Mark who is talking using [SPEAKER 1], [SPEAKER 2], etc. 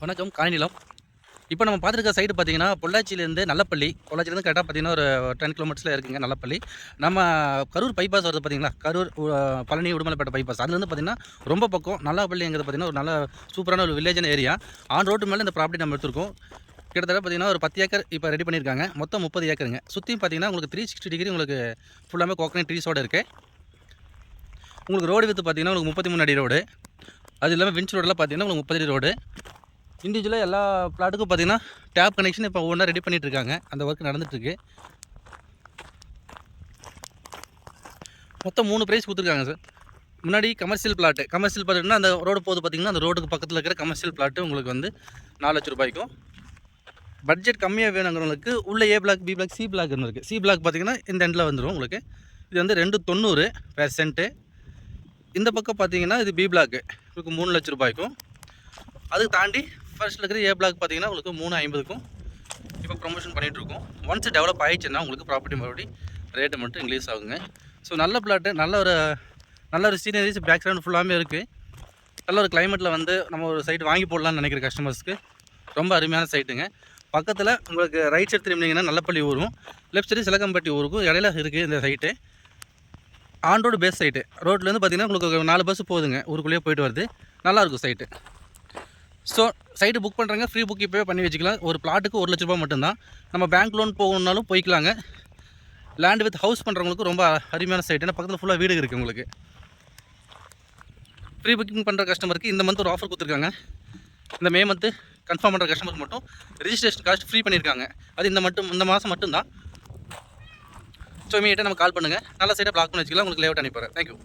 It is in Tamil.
[SPEAKER 1] வணக்கம் காய்நிலம் இப்போ நம்ம பார்த்துருக்க சைடு பார்த்தீங்கன்னா பொள்ளாச்சியிலேருந்து நல்லப்பள்ளி பொள்ளாச்சியிலேருந்து கரெக்டாக பார்த்தீங்கன்னா ஒரு டென் கிலோமீட்டர்ஸில் இருக்குங்க நல்லப்பள்ளி. நம்ம கரூர் பைபாஸ் வருது பார்த்தீங்களா கரூர் பழனி உடுமலைப்பேட்டை பைபாஸ் அதுலேருந்து பார்த்தீங்கன்னா ரொம்ப பக்கம் நல்லப்பள்ளிங்கிறது பார்த்தீங்கன்னா ஒரு நல்ல சூப்பரான ஒரு வில்லேஜான ஏரியா ஆன் ரோட்டு மேலே இந்த ப்ராப்பர்ட்டி நம்ம எடுத்திருக்கோம். கிட்டத்தட்ட பார்த்தீங்கன்னா ஒரு பத்து ஏக்கர் இப்போ ரெடி பண்ணியிருக்காங்க. மொத்தம் முப்பது ஏக்கருங்க. சுற்றியும் பார்த்தீங்கன்னா உங்களுக்கு த்ரீ சிக்ஸ்டி டிகிரி உங்களுக்கு ஃபுல்லாமே கோகனட் ட்ரீஸோடு இருக்குது உங்களுக்கு ரோடு வித்து பார்த்தீங்கன்னா உங்களுக்கு முப்பத்தி மூணு அடி ரோடு அது இல்லாமல் வின்ச் ரோடெலாம் பார்த்தீங்கன்னா உங்களுக்கு முப்பது அடி ரோடு இண்டிவிஜுவலாக எல்லா பிளாட்டுக்கும் பார்த்தீங்கன்னா டேப் கனெக்ஷன் இப்போ ஒவ்வொன்றா ரெடி பண்ணிகிட்டு இருக்காங்க அந்த ஒர்க் நடந்துட்டுருக்கு. மொத்தம் மூணு ப்ரைஸ் கொடுத்துருக்காங்க சார் முன்னாடி கமர்ஷியல் பிளாட்டு கமர்ஷியல் பிளாட்னா அந்த ரோடு போது பார்த்தீங்கன்னா அந்த ரோடுக்கு பக்கத்தில் இருக்கிற கமர்ஷியல் பிளாட்டு உங்களுக்கு வந்து நாலு லட்ச ரூபாய்க்கும். பட்ஜெட் கம்மியாக வேணுங்கிறவங்களுக்கு உள்ள A block B block C block இருக்குது சி பிளாக் பார்த்தீங்கன்னா இந்த எண்டில் வந்துடும் உங்களுக்கு. இது வந்து ரெண்டு தொண்ணூறு பெர் சென்ட்டு இந்த பக்கம் பார்த்தீங்கன்னா இது பி பிளாக்கு உங்களுக்கு மூணு லட்ச ரூபாய்க்கும். அதுக்கு தாண்டி ஃபர்ஸ்ட்டில் இருக்கிற ஏ பிளாக் பார்த்தீங்கன்னா உங்களுக்கு மூணு ஐம்பதுக்கும் இப்போ ப்ரொமோஷன் பண்ணிகிட்ருக்கோம் ஒன்ஸ் டெவலப் ஆகிடுச்சுன்னா உங்களுக்கு ப்ராப்பர்ட்டி மறுபடி ரேட்டு மட்டும் இன்க்ரீஸ் ஆகுங்க. ஸோ நல்ல பிளாட்டு நல்ல ஒரு நல்ல ஒரு சீனரிஸ் பேக்ரவுண்ட் ஃபுல்லாமே இருக்குது நல்ல ஒரு கிளைமேட்டில் வந்து நம்ம ஒரு சைட் வாங்கி போடலாம்னு நினைக்கிற கஸ்டமர்ஸ்க்கு ரொம்ப அருமையான சைட்டுங்க பக்கத்தில் உங்களுக்கு ரைட் சைடு திரும்பினீங்கன்னா நல்லப்பள்ளி ஊரும் லெஃப்ட் சைடு சிலக்கம்பட்டி ஊருக்கும் இடையில இருக்குது இந்த site on road face site ரோட்லேருந்து பார்த்தீங்கன்னா உங்களுக்கு நாலு பஸ் போகுதுங்க. ஊருக்குள்ளேயே போயிட்டு வருது. நல்லாயிருக்கும் சைட்டு ஸோ சைட்டு புக் பண்ணுறங்க ஃப்ரீ புக் இப்போவே பண்ணி வச்சுக்கலாம். ஒரு பிளாட்டுக்கு ஒரு லட்ச ரூபாய் மட்டும்தான். நம்ம பேங்க் லோன் போகணுன்னாலும் போய்க்கலாங்க. லேண்ட் வித் ஹவுஸ் பண்ணுறவங்களுக்கு ரொம்ப அருமையான சைட் ஏன்னா பக்கத்தில் ஃபுல்லாக வீடு இருக்குது உங்களுக்கு. ப்ரீ புக்கிங் பண்ணுற கஸ்டமருக்கு இந்த மந்த் ஒரு ஆஃபர் கொடுத்துருக்காங்க. இந்த மே மந்த்து கன்ஃபார்ம் பண்ணுற கஸ்டமருக்கு மட்டும் ரிஜிஸ்ட்ரேஷன் காஸ்ட் ஃப்ரீ பண்ணியிருக்காங்க அது இந்த மட்டும் இந்த மாதம் மட்டும்தான். ஸோ மீட்டை நம்ம கால் பண்ணுங்கள் நல்ல சைட்டாக பிளாக் பண்ணி வச்சுக்கலாம். உங்களுக்கு லேஅவுட் அனுப்பிடுறேன் தேங்க்யூ